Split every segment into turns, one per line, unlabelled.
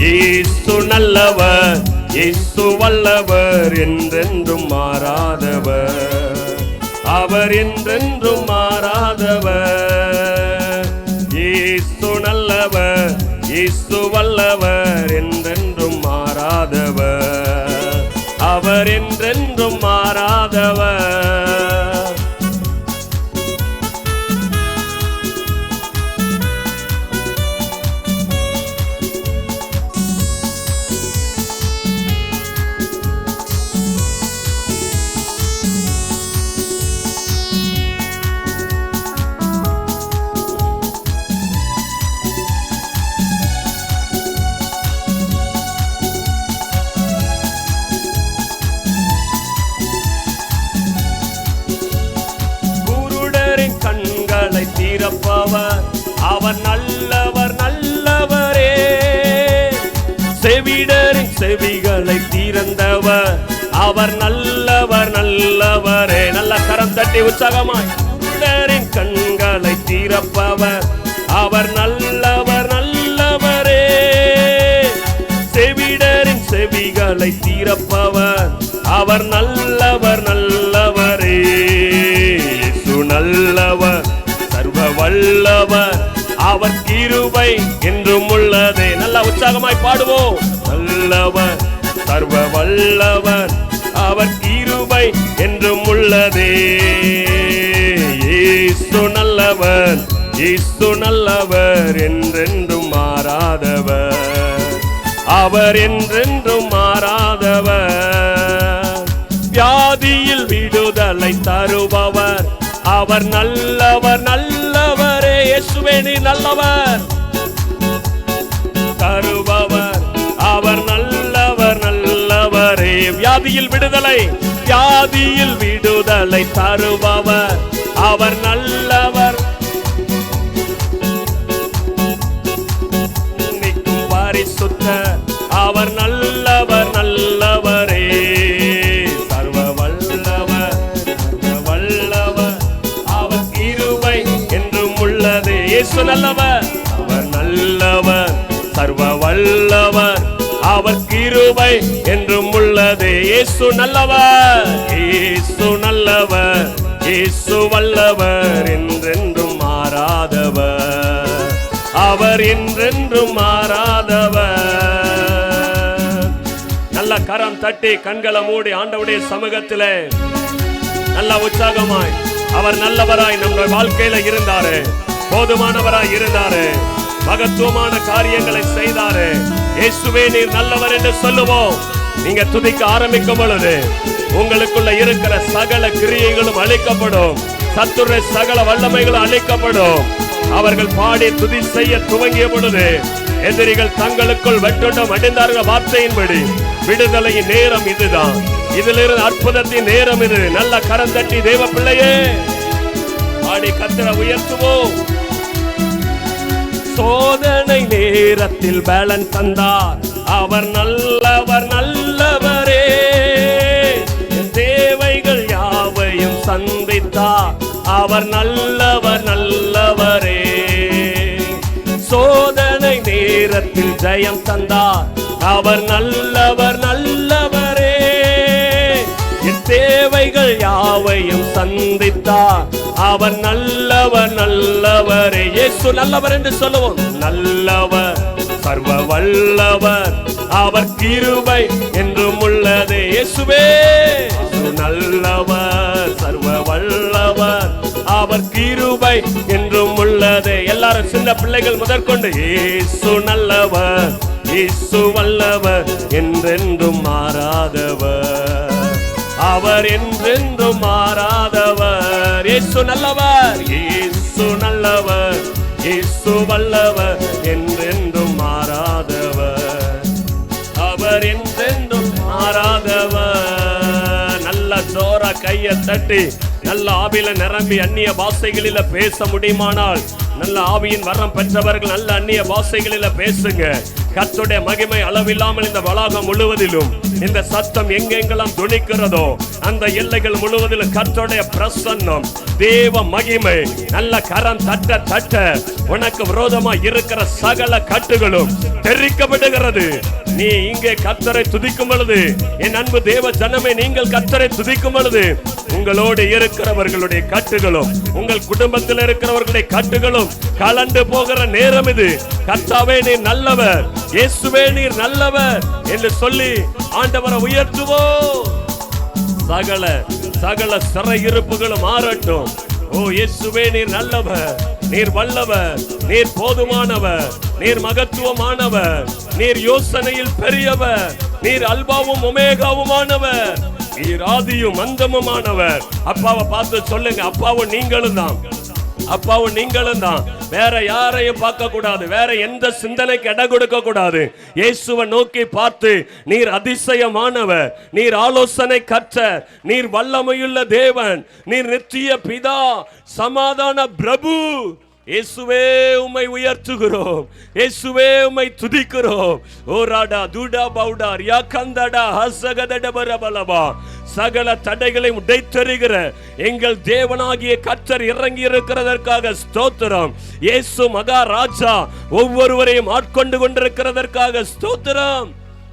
இயேசு நல்லவர் இயேசு வல்லவர் என்றென்றும் மாறாதவர். அவர் என்றென்றும் மாறாதவர். இயேசு நல்லவர் இயேசு வல்லவர் என்றென்றும் மாறாதவர். அவர் என்றென்றும் மாறாதவர். குருடரின் கண்களை தீரப்பவர். அவர் நல்லவர் நல்லவரே. செவிடரின் செவிகளை தீரந்தவர். அவர் நல்லவர் நல்லவரே. நல்ல கரம் தட்டி உற்சாகமாய். கண்களை தீரப்பவர். அவர் நல்லவர் நல்லவரே. செவிடரின் செவிகளை தீரப்பவர். அவர் நல்லவர் நல்ல வல்லவர். அவர் கிருபை என்றும் உள்ளதே. நல்ல உற்சாகமாய் பாடுவோம். வல்லவர் சர்வ வல்லவர். அவர் கிருபை என்றும் உள்ளதே. இயேசு நல்லவர் இயேசு நல்லவர் என்றென்றும் மாறாதவர். அவர் என்றென்றும் மாறாதவர். வியாதியில் விடுதலை தருபவர். அவர் நல்லவர் நல்லவரே இயேசுவே நல்லவர். தருபவர் அவர் நல்லவர் நல்லவரே. வியாதியில் விடுதலை வியாதியில் விடுதலை தருபவர். அவர் நல்ல இயேசு நல்லவர். அவர் நல்லவர் சர்வ வல்லவர். அவர் கிருபை என்றும் உள்ளது. இயேசு நல்லவர். இயேசு நல்லவர். இயேசு வல்லவர். என்றென்றும் மாறாதவர். அவர் என்றென்றும் மாறாதவர். நல்ல கரம் தட்டி கண்களை மூடி ஆண்டவுடைய சமூகத்திலே. நல்ல உற்சாகமாய். அவர் நல்லவராய் நம்முடைய வாழ்க்கையில இருந்தாரு. போதுமானவராய் இருந்தாரு. மகத்துவமான காரியங்களை செய்தாரு. இயேசுவே நீர் நல்லவர் என்று சொல்லுவோம். நீங்க துதிக்க ஆரம்பிக்கும் பொழுது உங்களுக்குள்ள இருக்கிற சகல கிரியைகளும் அழிக்கப்படும். சத்துர சகல வல்லமைகளும் அழிக்கப்படும். அவர்கள் பாடி துதி செய்ய துவங்கிய பொழுது எதிரிகள் தங்களுக்குள் வெட்டுண்டம் அடைந்தார்கள் வார்த்தையின்படி. விடுதலையின் நேரம் இதுதான். இதிலிருந்து அற்புதத்தின் நேரம் இது. நல்ல கரம் தட்டி தேவ பிள்ளையே பாடி கத்திர உயர்த்துவோம். சோதனை நேரத்தில் பலன் தந்தார். அவர் நல்லவர் நல்லவரே. தேவைகள் யாவையும் சந்தித்தார். அவர் நல்லவர் நல்லவரே. சோதனை நேரத்தில் ஜெயம் தந்தார். அவர் நல்லவர் நல்லவரே. தேவைகள் யாவையும் சந்தித்தார். அவர் நல்லவர் நல்லவரே. இயேசு நல்லவர் என்று சொல்லுவோம். நல்லவர் சர்வ வல்லவர் அவர் கிருபை என்றும் உள்ளது. இயேசுவே. நல்லவர் சர்வ வல்லவர் அவர் கிருபை என்றும் உள்ளது. எல்லாரும் சின்ன பிள்ளைகள் முதற்கொண்டு இயேசு நல்லவர் இயேசு வல்லவர் என்றென்றும் மாறாதவர். அவர் என்றென்றும் மாறாத இயேசு நல்லவர். இயேசு நல்லவர். இயேசு வல்லவர். என்றென்றும் மாறாதவர். அவர் என்றென்றும் மாறாதவர். நல்ல ஜோரா கையை தட்டி நல்ல ஆவியில நிரம்பி அந்நிய பாஷைகளில பேச முடியுமானால் நல்ல ஆவியின் வரம் பெற்றவர்கள் நல்ல அந்நிய பாஷைகளில பேசுங்க. கத்துடைய மகிமை அளவில்லாமல் இந்த வளாகம் முழுவதிலும் இந்த சத்தம் எங்கெங்கெல்லாம் துணிக்கிறதோ அந்த எல்லைகள் முழுவதிலும் கத்துடைய பிரசன்னம் தேவ மகிமை நல்ல கரம் தட்ட தட்ட உனக்கு விரோதமா இருக்கிற சகல கட்டுகளும் தெரிக்கப்படுகிறது நீ இங்கே கத்தரை துதிக்கும் பொழுது என் அன்பு தேவ ஜனமே நீங்கள் கத்தரை துதிக்கும் பொழுது உங்களோடு இருக்கிறவர்களுடைய கட்டுகளும் உங்கள் குடும்பத்தில் இருக்கிறவர்களுடைய கட்டுகளும் கலண்டு போகிற நேரம் இது. கத்தாவே நீ நல்லவர். இயேசுவே நீர் நல்லவர் என்று சொல்லி ஆண்டவரை உயர்த்துவோ சகல சகல சிறையிருப்புகளும் மாறட்டும். ஓ இயேசுவே நீர் நல்லவர் நீர் வல்லவர் நீர் போதுமானவர் நீர் மகத்துவமானவர் நீர் யோசனையில் பெரியவர் நீர் அல்பாவும் ஒமேகாவுமானவர் நீர் ஆதியும் அந்தமுமானவர். அப்பாவை பார்த்து சொல்லுங்க அப்பாவும் நீங்களும் தான் அப்பாவும் நீங்களும் தான். வேற யாரையும் பார்க்க கூடாது வேற எந்த சிந்தனைக்கு இடம் கொடுக்க கூடாது இயேசுவை நோக்கி பார்த்து நீர் அதிசயமானவர். நீர் ஆலோசனை கற்ற நீர் வல்லமையுள்ள தேவன். நீர் நித்திய பிதா. சமாதான பிரபு. இயேசுவே உம்மை உயர்த்துகிறோம். இயேசுவே உம்மை துதிக்கிறோம். ஓராடா தூடா பவுடா யாக்கந்தடா ஹசகதடபரபலபா சகல தடைகளை உடைத்தருகிற எங்கள் தேவனாகிய கத்தர் இறங்கி இருக்கிறதற்காக ஸ்தோத்திரம். இயேசு மகாராஜா ஒவ்வொருவரையும் ஆட்கொண்டு கொண்டிருக்கிறதற்காக ஸ்தோத்திரம்.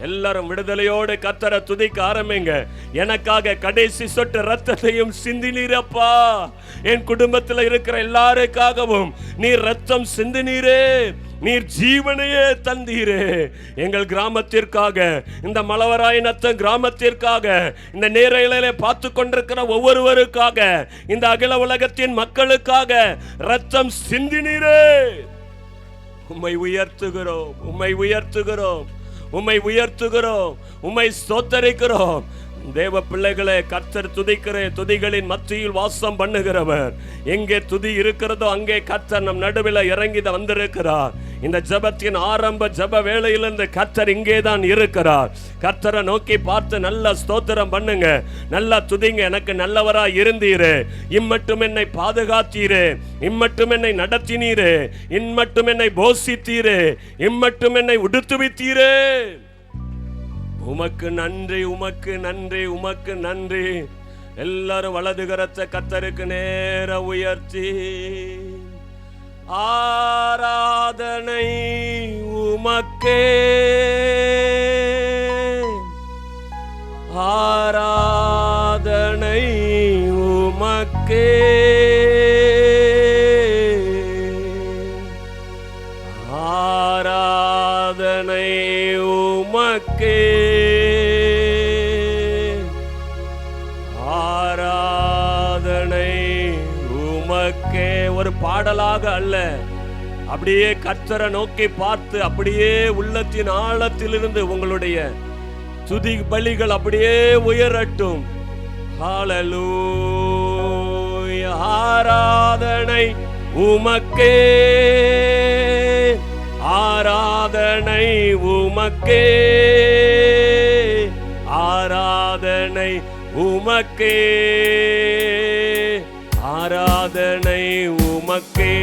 எல்லாரும் விடுதலையோடு கத்தரை துதிக்க ஆரம்பிங்க. எனக்காக கடைசி சொட்டு ரத்தத்தையும் சிந்தினீரப்பா. என் குடும்பத்தில் இருக்கிற எல்லாருக்காகவும் நீர் ரத்தம் சிந்தினீரே. நீர் ஜீவனையே தந்தீரே. எங்கள் கிராமத்திற்காக இந்த மலவராயனத்த கிராமத்திற்காக இந்த நேரையிலே பார்த்து கொண்டிருக்கிற ஒவ்வொருவருக்காக இந்த அகில உலகத்தின் மக்களுக்காக ரத்தம் சிந்தினீரே. உம்மை உயர்த்துகிறோம் உம்மை உயர்த்துகிறோம். உம்மை உயர்த்துகிறோம் உம்மை ஸ்தோத்தரிக்கிறோம். தேவ பிள்ளைகளை கர்த்தர் துதிக்கிற துதிகளின் மத்தியில் வாசம் பண்ணுகிறவர். எங்கே துதி இருக்கிறதோ அங்கே கர்த்தர் நம் நடுவில் இறங்கி வந்திருக்கிறார். இந்த ஜெபத்தின் ஆரம்ப ஜெப வேளையிலிருந்து கத்தர் இங்கே தான் இருக்கிறார். கத்தரை நோக்கி பார்த்து நல்ல ஸ்தோத்திரம் பண்ணுங்க. நல்லா துதிங்க எனக்கு நல்லவரா இருந்தீரு. இம்மட்டும் என்னை பாதுகாத்தீரு. இம்மட்டும் என்னை நடத்தினீரு. இம்மட்டும் என்னை போஷித்தீரு. இம்மட்டும் என்னை உடுத்துவித்தீரு. உமக்கு நன்றி உமக்கு நன்றி உமக்கு நன்றி. எல்லாரும் வலது கரத்தை கத்தருக்கு நேர உயர்த்தி. ஆராதனை உமக்கே. ஆரா பாடலாக அல்ல. அப்படியே கர்த்தரை நோக்கி பார்த்து அப்படியே உள்ளத்தின் ஆழத்திலிருந்து உங்களுடைய துதி பலிகள் அப்படியே உயரட்டும். ஆராதனை உமக்கே. ஆராதனை உமக்கே. ஆராதனை உமக்கே. ஆராதனை உமக்கே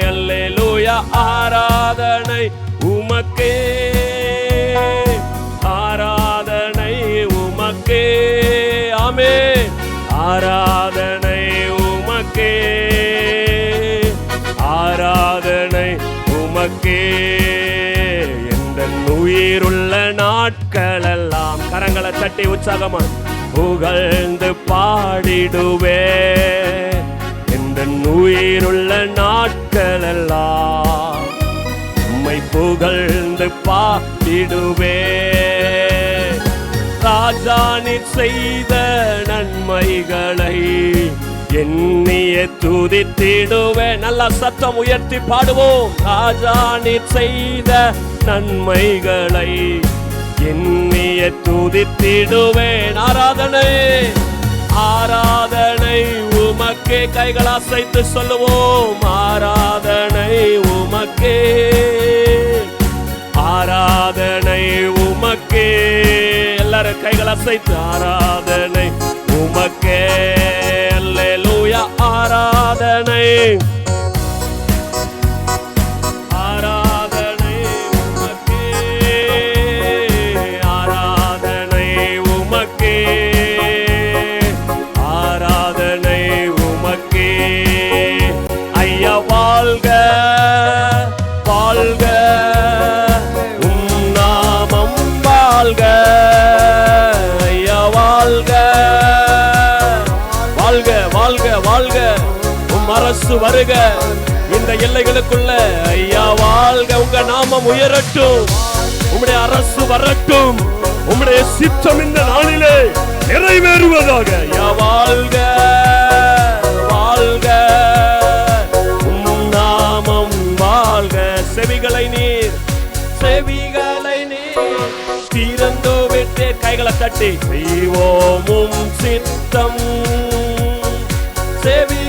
அல்லேலூயா ஆராதனை உமக்கே. ஆராதனை உமக்கே ஆமே. ஆராதனை உமக்கே. ஆராதனை உமக்கே. எந்த உயிருள்ள நாட்களெல்லாம் கரங்களை தட்டி உற்சாகமா புகழ்ந்து பாடிடுவே. என் உயிருள்ள நாட்களெல்லாம் உம்மை புகழ்ந்து பார்த்திடுவே ராஜானி செய்த நன்மைகளை எண்ணிய துதித்திடுவே நல்ல சத்தம் உயர்த்தி பாடுவோம். ராஜானி செய்த நன்மைகளை எண்ணிய துதித்திடுவேன். ஆராதனை ஆராதனை உமக்கே கைகள் அசைத்து சொல்லுவோம் ஆராதனை உமக்கே. ஆராதனை உமக்கே. எல்லாரும் கைகள் அசைத்து ஆராதனை உமக்கே. அல்லேலூயா ஆராதனை. ஆராதனை இயேசு வருக. இந்த எல்லைகளுக்குள்ள ஐயா வாழ்க. உங்க நாமம் உயரட்டும். உம்முடைய அரசு வரட்டும். உம்முடைய சித்தம் இந்த நாளிலே நிறைவேறுவதாக. ஐயா வாழ்க. வாழ்க. உம் நாமம் வாழ்க. செவிகளை நீர். செவிகளை நீர். திறந்தோ விட்டே கைகளை தட்டி. செய்வோமும் சித்தம். செவி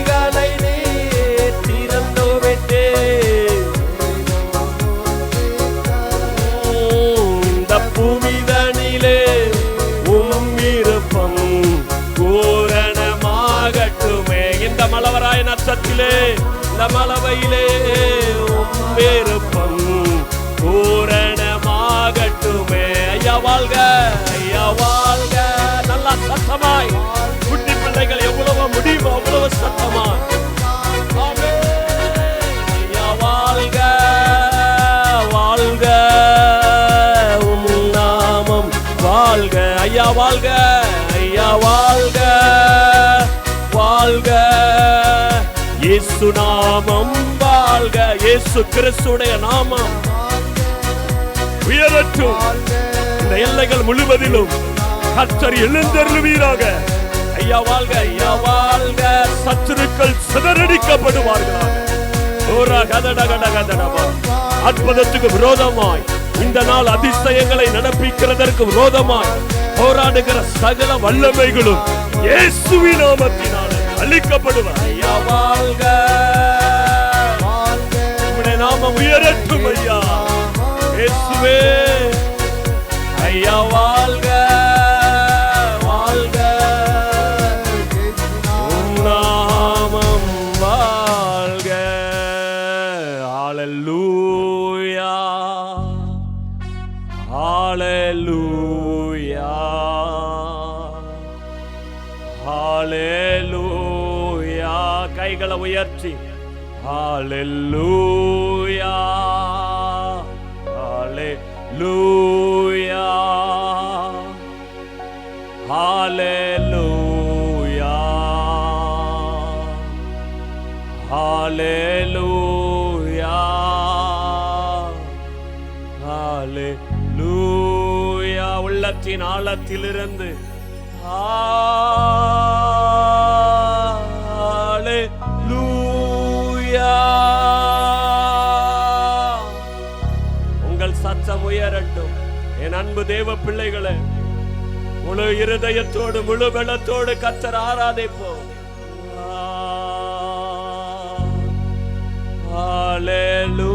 இயேசு நாமம் வாழ்க. இயேசு கிறிஸ்துடைய நாமம். உயரட்டும் இந்த எல்லைகள் முழுவதிலும் கத்தர் எழுந்தருளுவீராக. ஐயா வாழ்க ஐயா வாழ்க. சத்துருக்கள் சிதறடிக்கப்படுவார்களாக. அற்புதத்துக்கு விரோதமாய் இந்த நாள் அதிசயங்களை நடப்பிக்கிறதற்கு விரோதமாய் போராடுகிற சகல வல்லமைகளும் இயேசுவி நாமத்தினாலே. அழிக்கப்படுவார். ஐயா வாழ்க. உம்முடைய நாமம் உயரட்டும் ஐயா. இயேசுவே. ஹாலேலூயா கைகளை உயர்த்தி hallelujah hallelujah hallelujah hallelujah hallelujah உள்ளத்தின் ஆழத்திலிருந்து உங்கள் சத்தம் உயரட்டும். என் அன்பு தேவ பிள்ளைகளே முழு இருதயத்தோடு முழு பலத்தோடு கத்தர் ஆராதிப்போம். Hallelujah.